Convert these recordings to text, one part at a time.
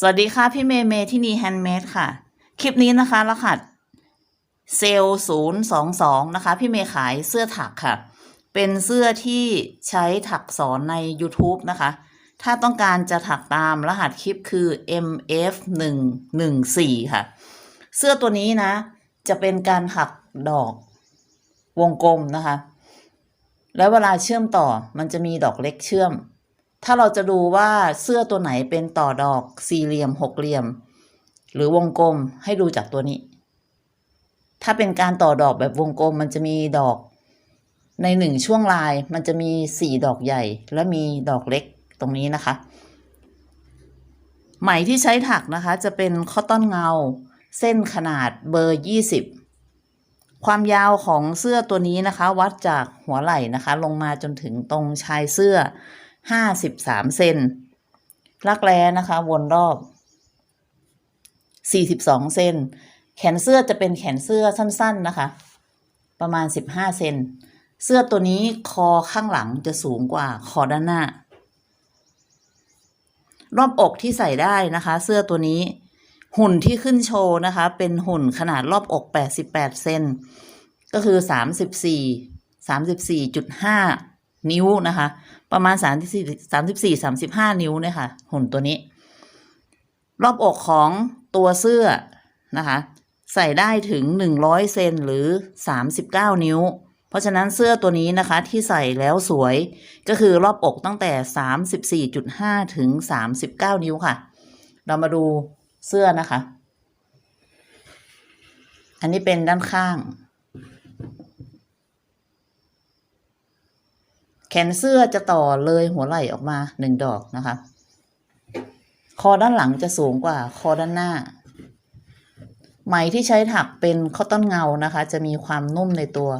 สวัสดีค่ะ พี่เมย์เมที่นี่แฮนด์เมดค่ะ คลิปนี้นะคะ รหัสเซลศูนย์สองสองนะคะ พี่เมย์ขายเสื้อถักค่ะ เป็นเสื้อที่ใช้ถักสอนใน YouTube นะคะ ถ้าต้องการจะถักตามรหัสคลิปคือ MF 1 1 4ค่ะ เสื้อตัวนี้นะ จะเป็นการถักดอกวงกลมนะคะ แล้วเวลาเชื่อมต่อมันจะมีดอกเล็กเชื่อม ถ้าเราจะดูว่าเสื้อตัวไหนเป็นต่อดอกสี่เหลี่ยมหกเหลี่ยม หรือวงกลมให้ดูจากตัวนี้ ถ้าเป็นการต่อดอกแบบวงกลมมันจะมีดอกในหนึ่งช่วงลายมันจะมีสี่ดอกใหญ่ และมีดอกเล็กตรงนี้นะคะ ไหมที่ใช้ถักนะคะ จะเป็นคอตตอนเงา เส้นขนาดเบอร์ยี่สิบความยาวของเสื้อตัวนี้นะคะ วัดจากหัวไหล่นะคะ ลงมาจนถึงตรงชายเสื้อ ห้าสิบสามเซนลักแร้นะคะ วนรอบสี่สิบสองเซนแขนเสื้อจะเป็นแขนเสื้อสั้น ๆนะคะ ประมาณสิบห้าเซนเสื้อตัวนี้คอข้างหลังจะสูงกว่าคอด้านหน้า รอบอกที่ใส่ได้นะคะ เสื้อตัวนี้ หุ่นที่ขึ้นโชว์นะคะ เป็นหุ่นขนาดรอบอก 88 เซนก็คือ 34 34.5 นิ้วนะคะ ประมาณ34 34 35 นิ้วเนี่ยค่ะหุ่นตัวนี้ รอบอกของตัวเสื้อนะคะ ใส่ได้ถึง 100 เซนหรือ 39 นิ้ว เพราะฉะนั้นเสื้อตัวนี้นะคะที่ใส่แล้วสวยก็คือรอบอกตั้งแต่ 34.5 ถึง 39 นิ้วค่ะ เรามาดูเสื้อนะคะ อันนี้เป็นด้านข้าง แขนเสื้อจะต่อเลยหัวไหล่ออกมาหนึ่งดอกนะคะ คอด้านหลังจะสูงกว่า คอด้านหน้า ไหมที่ใช้ถักเป็นคอตตอนเงานะคะ จะมีความนุ่มในตัว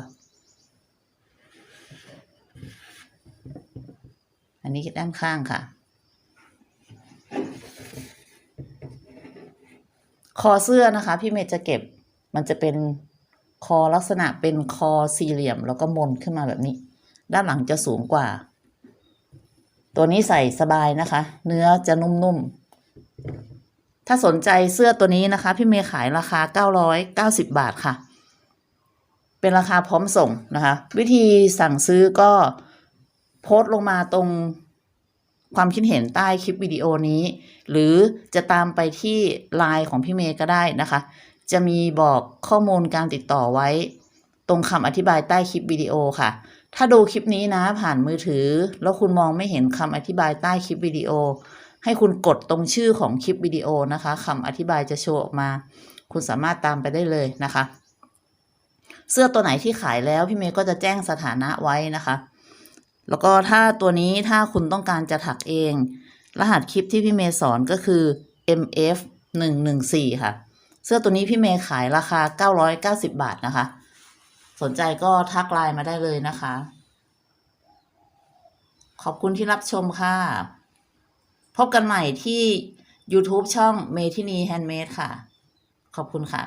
อันนี้ด้านข้างค่ะ คอเสื้อนะคะ พี่เมย์จะเก็บมันจะเป็นคอลักษณะเป็นคอสี่เหลี่ยม แล้วก็มนขึ้นมาแบบนี้ ด้านหลังจะสูงกว่า ตัวนี้ใส่สบายนะคะ เนื้อจะนุ่มๆ ถ้าสนใจเสื้อตัวนี้นะคะ พี่เมย์ขายราคา 990 บาทค่ะ เป็นราคาพร้อมส่งนะคะ วิธีสั่งซื้อก็โพสต์ลงมาตรงความคิดเห็นใต้คลิปวิดีโอนี้ หรือจะตามไปที่ไลน์ของพี่เมย์ก็ได้นะคะ จะมีบอกข้อมูลการติดต่อไว้ ตรงคำอธิบายใต้คลิปวิดีโอค่ะ ถ้าดูคลิปนี้นะผ่านมือถือ แล้วคุณมองไม่เห็นคำอธิบายใต้คลิปวิดีโอ ให้คุณกดตรงชื่อของคลิปวิดีโอนะคะคำอธิบายจะโชว์ออกมา คุณสามารถตามไปได้เลยนะคะ เสื้อตัวไหนที่ขายแล้วพี่เมย์ก็จะแจ้งสถานะไว้นะคะ แล้วก็ถ้าตัวนี้ถ้าคุณต้องการจะถักเอง รหัสคลิปที่พี่เมย์สอนก็คือ MF 1 1 4ค่ะ เสื้อตัวนี้พี่เมย์ขายราคา 990 บาทนะคะ สนใจก็ทักไลน์มาได้เลยนะคะ ขอบคุณที่รับชมค่ะ พบกันใหม่ที่ YouTube ช่องเมทินีแฮนด์เมดค่ะ ขอบคุณค่ะ